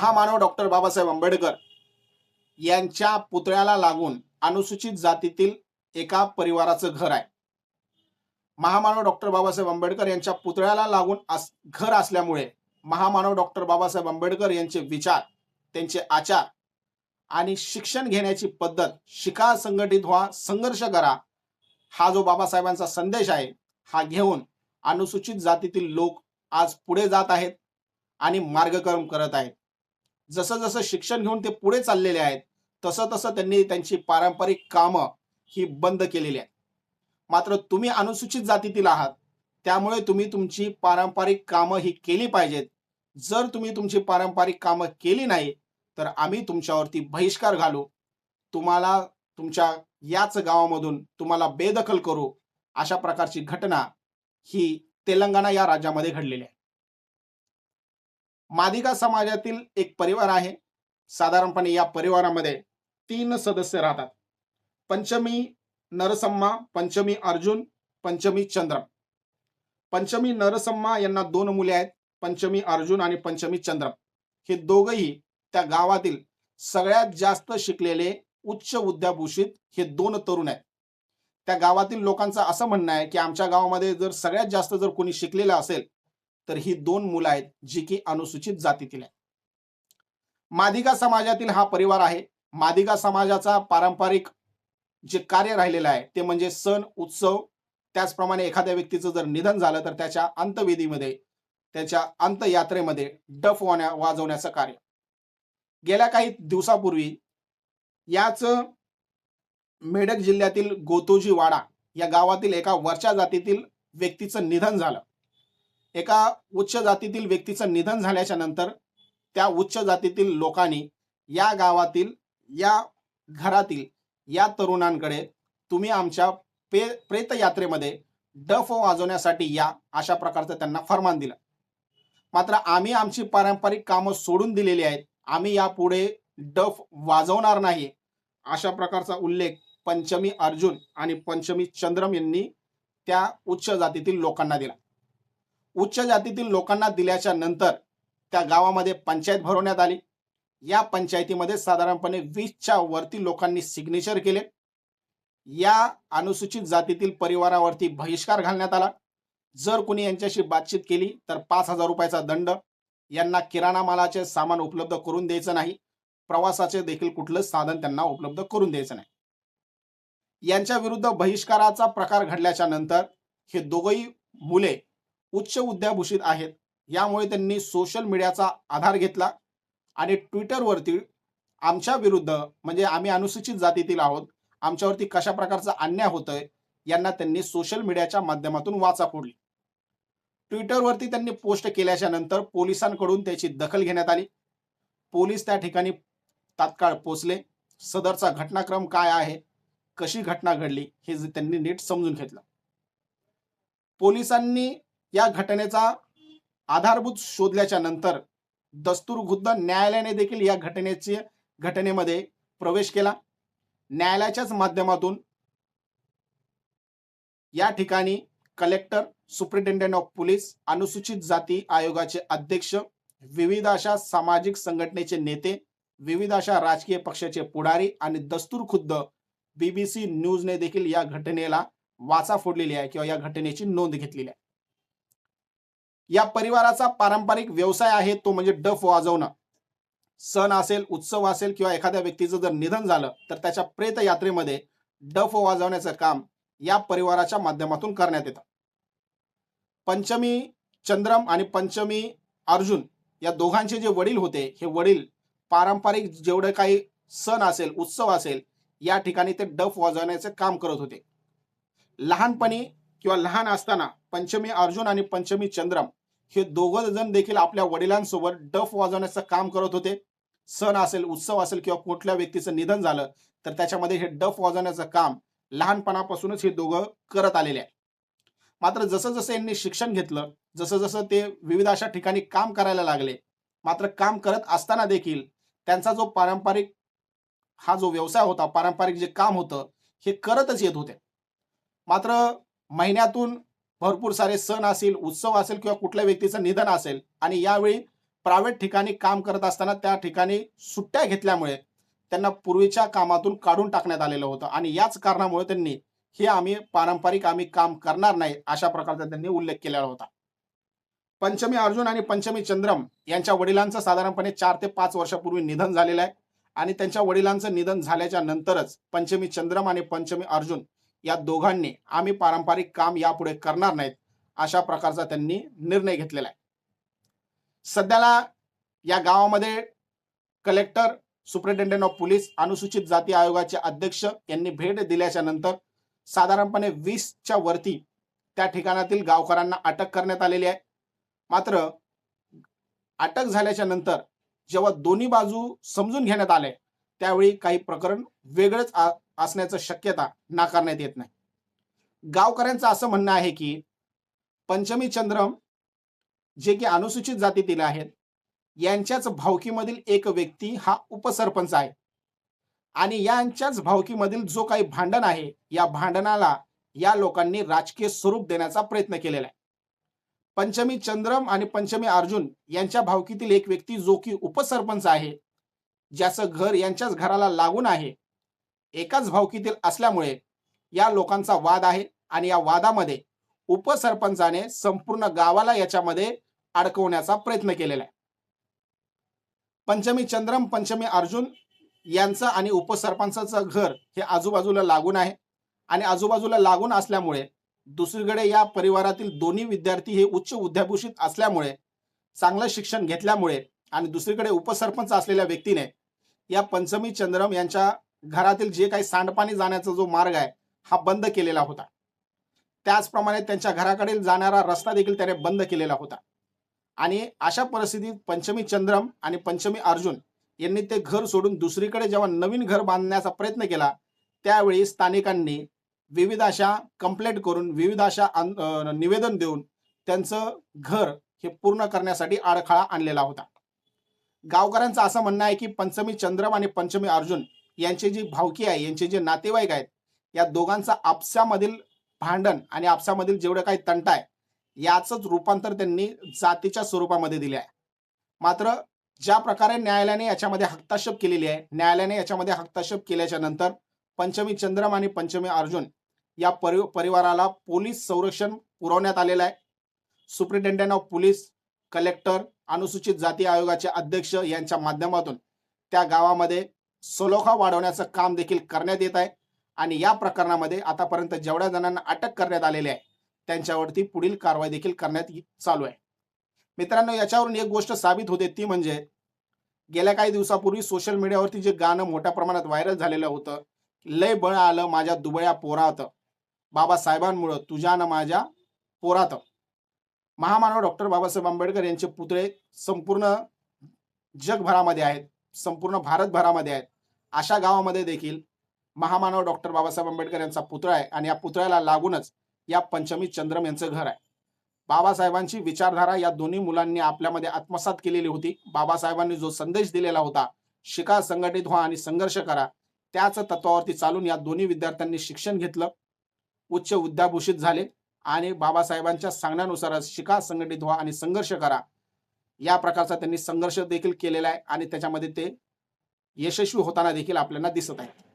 महामानव डॉक्टर बाबासाहेब आंबेडकर यांच्या पुतळ्याला लागून अनुसूचित जातीतील एका परिवाराचं घर आहे. महामानव डॉक्टर बाबासाहेब आंबेडकर यांच्या पुतळ्याला लागून घर असल्यामुळे महामानव डॉक्टर बाबासाहेब आंबेडकर यांचे विचार त्यांचे आचार आणि शिक्षण घेण्याची पद्धत शिका संघटित व्हा संघर्ष करा हा जो बाबासाहेबांचा संदेश आहे हा घेऊन अनुसूचित जातीतील लोक आज पुढे जात आहेत आणि मार्गक्रम करत आहेत. जसं जसं शिक्षण घेऊन ते पुढे चाललेले आहेत तसं तसं त्यांनी त्यांची पारंपरिक कामं ही बंद केलेली आहेत. मात्र तुम्ही अनुसूचित जातीतील आहात त्यामुळे तुम्ही तुमची पारंपरिक कामं ही केली पाहिजेत. जर तुम्ही तुमची पारंपरिक कामं केली नाही तर आम्ही तुमच्यावरती बहिष्कार घालू. तुम्हाला तुमच्या याच गावामधून तुम्हाला बेदखल करू अशा प्रकारची घटना ही तेलंगणा या राज्यामध्ये घडलेली आहे. मादिका समाजातील एक परिवार आहे. साधारणपणे या परिवारामध्ये तीन सदस्य राहतात. पंचमी नरसम्मा पंचमी अर्जुन पंचमी चंद्र पंचमी नरसम्मा यांना दोन मुले आहेत. पंचमी अर्जुन आणि पंचमी चंद्र हे दोघही त्या गावातील सगळ्यात जास्त शिकलेले उच्च विद्याभूषित हे दोन तरुण आहेत. त्या गावातील लोकांचं असं म्हणणं आहे की आमच्या गावामध्ये जर सगळ्यात जास्त जर कोणी शिकलेलं असेल तर ही दोन मुलं आहेत जी की अनुसूचित जातीतील आहेत. मादिगा समाजातील हा परिवार आहे. मादिगा समाजाचा पारंपरिक जे कार्य राहिलेलं आहे ते म्हणजे सण उत्सव त्याचप्रमाणे एखाद्या व्यक्तीचं जर निधन झालं तर त्याच्या अंतविधीमध्ये त्याच्या अंतयात्रेमध्ये डफ वाण्या वाजवण्याचं कार्य. गेल्या काही दिवसापूर्वी याच मेडक जिल्ह्यातील गोतोजी वाडा या गावातील एका वरच्या जातीतील व्यक्तीचं निधन झालं. एका उच्च जातीतील व्यक्तीचं निधन झाल्याच्यानंतर त्या उच्च जातीतील लोकांनी या गावातील या घरातील या तरुणांकडे तुम्ही आमच्या पे प्रेतयात्रेमध्ये डफ वाजवण्यासाठी या अशा प्रकारचं त्यांना फरमान दिलं. मात्र आम्ही आमची पारंपरिक कामं सोडून दिलेली आहेत. आम्ही यापुढे डफ वाजवणार नाही. अशा प्रकारचा उल्लेख पंचमी अर्जुन आणि पंचमी चंद्रम यांनी त्या उच्च जातीतील लोकांना दिला. उच्च जातीतील लोकांना दिल्याच्या नंतर त्या गावामध्ये पंचायत भरवण्यात आली. या पंचायतीमध्ये साधारणपणे वीसच्या वरती लोकांनी सिग्नेचर केले. या अनुसूचित जातीतील परिवारावरती बहिष्कार घालण्यात आला. जर कोणी यांच्याशी बातचीत केली तर पाच हजार रुपयाचा दंड. यांना किराणा मालाचे सामान उपलब्ध करून द्यायचं नाही. प्रवासाचे देखील कुठलं साधन त्यांना उपलब्ध करून द्यायचं नाही. यांच्या विरुद्ध बहिष्काराचा प्रकार घडल्याच्या नंतर हे दोघही मुले उच्च उद्याभूषित आहेत. यामुळे त्यांनी सोशल मीडियाचा आधार घेतला आणि ट्विटरवरती आमच्या विरुद्ध म्हणजे आम्ही अनुसूचित जातीतील आहोत आमच्यावरती कशा प्रकारचा अन्याय होतोय यांना त्यांनी सोशल मीडियाच्या माध्यमातून वाचा फोडली. ट्विटरवरती त्यांनी पोस्ट केल्याच्यानंतर पोलिसांकडून त्याची दखल घेण्यात आली. पोलीस त्या ठिकाणी तात्काळ पोचले सदरचा घटनाक्रम काय आहे? कशी घटना घडली? हे त्यांनी नीट समजून घेतलं. पोलिसांनी या घटनेचा आधारभूत शोधल्याच्या नंतर दस्तूर खुद्द न्यायालयाने देखील या घटनेचे घटनेमध्ये प्रवेश केला. न्यायालयाच्याच माध्यमातून या ठिकाणी कलेक्टर सुप्रिंटेंडेंट ऑफ पोलीस अनुसूचित जाती आयोगाचे अध्यक्ष विविध अशा सामाजिक संघटनेचे नेते विविध अशा राजकीय पक्षाचे पुढारी आणि दस्तूर खुद्द बीबीसी न्यूजने देखील या घटनेला वाचा फोडलेली आहे किंवा या घटनेची नोंद घेतलेली आहे. या परिवाराचा पारंपरिक व्यवसाय आहे तो म्हणजे डफ वाजवणं. सण असेल उत्सव असेल किंवा एखाद्या व्यक्तीचं जर निधन झालं तर त्याच्या प्रेत यात्रेमध्ये डफ वाजवण्याचं काम या परिवाराच्या माध्यमातून करण्यात येतं. पंचमी चंद्रम आणि पंचमी अर्जुन या दोघांचे जे वडील होते हे वडील पारंपरिक जेवढे काही सण असेल उत्सव असेल या ठिकाणी ते डफ वाजवण्याचे काम करत होते. लहानपणी किंवा लहान असताना पंचमी अर्जुन आणि पंचमी चंद्रम हे दोघं जण देखील आपल्या वडिलांसोबत डफ वाजवण्याचं काम करत होते. सण असेल उत्सव असेल किंवा कुठल्या व्यक्तीचं निधन झालं तर त्याच्यामध्ये हे डफ वाजवण्याचं काम लहानपणापासूनच हे दोघं करत आलेले आहे मात्र जसं जसं यांनी शिक्षण घेतलं जसं जसं ते विविध अशा ठिकाणी काम करायला लागले मात्र काम करत असताना देखील त्यांचा जो पारंपरिक हा जो व्यवसाय होता पारंपरिक जे काम होतं हे करतच येत होते. मात्र महिन्यातून भरपूर सारे सण असेल उत्सव असेल किंवा कुठल्या व्यक्तीचं निधन असेल आणि यावेळी प्रायव्हेट ठिकाणी काम करत असताना त्या ठिकाणी सुट्ट्या घेतल्यामुळे त्यांना पूर्वीच्या कामातून काढून टाकण्यात आलेलं होतं. आणि याच कारणामुळे त्यांनी हे आम्ही पारंपरिक आम्ही काम करणार नाही अशा प्रकारचा त्यांनी उल्लेख केलेला होता. पंचमी अर्जुन आणि पंचमी चंद्रम यांच्या वडिलांचं साधारणपणे चार ते पाच वर्षापूर्वी निधन झालेलं आहे. आणि त्यांच्या वडिलांचं निधन झाल्याच्या नंतरच पंचमी चंद्रम आणि पंचमी अर्जुन या दोघांनी आम्ही पारंपरिक काम यापुढे करणार नाहीत अशा प्रकारचा त्यांनी निर्णय घेतलेला आहे. सध्याला या गावामध्ये कलेक्टर सुप्रिटेंडेंट ऑफ पोलीस अनुसूचित जाती आयोगाचे अध्यक्ष यांनी भेट दिल्याच्या नंतर साधारणपणे वीसच्या वरती त्या ठिकाणातील गावकऱ्यांना अटक करण्यात आलेली आहे. मात्र अटक झाल्याच्यानंतर जेव्हा दोन्ही बाजू समजून घेण्यात आले त्यावेळी काही प्रकरण वेगळंच असण्याचं शक्यता नाकारण्यात येत नाही. गावकऱ्यांचं असं म्हणणं आहे की पंचमी चंद्रम जे की अनुसूचित जातीतील आहेत यांच्याच भावकीमधील एक व्यक्ती हा उपसरपंच आहे. आणि यांच्याच भावकीमधील जो काही भांडण आहे या भांडणाला या लोकांनी राजकीय स्वरूप देण्याचा प्रयत्न केलेला आहे. पंचमी चंद्रम आणि पंचमी अर्जुन यांच्या भावकीतील एक व्यक्ती जो की उपसरपंच आहे ज्याचं घर यांच्याच घराला लागून आहे एकाच भावकीतील असल्यामुळे या लोकांचा वाद आहे आणि या वादामध्ये उपसरपंचाने संपूर्ण गावाला याच्यामध्ये अडकवण्याचा प्रयत्न केलेला आहे. पंचमी चंद्रम पंचमी अर्जुन यांचं आणि उपसरपंचाचं घर हे आजूबाजूला लागून आहे आणि आजूबाजूला लागून असल्यामुळे दुसरीकडे या परिवारातील दोन्ही विद्यार्थी हे उच्च विद्याभूषित असल्यामुळे चांगलं शिक्षण घेतल्यामुळे आणि दुसरीकडे उपसरपंच असलेल्या व्यक्तीने या पंचमी चंद्रम यांच्या घरातील जे काही सांडपाणी जाण्याचा जो मार्ग आहे हा बंद केलेला होता. त्याचप्रमाणे त्यांच्या घराकडील जाणारा रस्ता देखील त्याने बंद केलेला होता. आणि अशा परिस्थितीत पंचमी चंद्रम आणि पंचमी अर्जुन यांनी ते घर सोडून दुसरीकडे जेव्हा नवीन घर बांधण्याचा प्रयत्न केला त्यावेळी स्थानिकांनी विविध अशा कंप्लेंट करून विविध अशा अं, निवेदन देऊन त्यांचं घर हे पूर्ण करण्यासाठी अडखळा आणलेला होता. गावकऱ्यांचं असं म्हणणं आहे की पंचमी चंद्रम आणि पंचमी अर्जुन यांचे जी भावकी आहे यांचे जे नातेवाईक आहेत या दोघांचा आपसामधील भांडण आणि आपसामधील जेवढं काही तंटा आहे याचंच रूपांतर त्यांनी जातीच्या स्वरूपामध्ये दिले आहे. मात्र ज्या प्रकारे न्यायालयाने याच्यामध्ये हक्ताक्षेप केलेली आहे न्यायालयाने याच्यामध्ये हक्ताक्षेप केल्याच्यानंतर पंचमी चंद्रम आणि पंचमी अर्जुन या परि परिवाराला पोलीस संरक्षण पुरवण्यात आलेलं आहे. सुप्रिटेंडेंट ऑफ पोलीस कलेक्टर अनुसूचित जाती आयोगाचे अध्यक्ष यांच्या माध्यमातून त्या गावामध्ये सलोखा वाढवण्याचं काम देखील करण्यात येत आहे. आणि या प्रकरणामध्ये आतापर्यंत जेवढ्या जणांना अटक करण्यात आलेली आहे त्यांच्यावरती पुढील कारवाई देखील करण्यात चालू आहे. मित्रांनो याच्यावरून एक गोष्ट साबित होते ती म्हणजे गेल्या काही दिवसापूर्वी सोशल मीडियावरती जे गाणं मोठ्या प्रमाणात व्हायरल झालेलं होतं लय बळ आलं माझ्या दुबळ्या पोरात. बाबासाहेबांमुळं तुझ्या ना माझ्या पोरात. महामानव डॉक्टर बाबासाहेब आंबेडकर यांचे पुतळे संपूर्ण जगभरामध्ये आहेत. संपूर्ण भारतभरामध्ये आहेत. अशा गावामध्ये देखील महामानव डॉक्टर बाबासाहेब आंबेडकर यांचा पुतळा आहे आणि या पुतळ्याला लागूनच या पंचमी चंद्रम यांचं घर आहे. बाबासाहेबांची विचारधारा या दोन्ही मुलांनी आपल्यामध्ये आत्मसात केलेली होती. बाबासाहेबांनी जो संदेश दिलेला होता शिका संघटित व्हा आणि संघर्ष करा त्याच तत्वावरती चालून या दोन्ही विद्यार्थ्यांनी शिक्षण घेतलं. उच्च विद्याभूषित झाले आणि बाबासाहेबांच्या सांगण्यानुसारच शिका संघटित व्हा आणि संघर्ष करा. या प्रकारचा त्यांनी संघर्ष देखील केलेला आहे आणि त्याच्यामध्ये ते यशस्वी होताना देखील आपल्याला दिसत आहेत.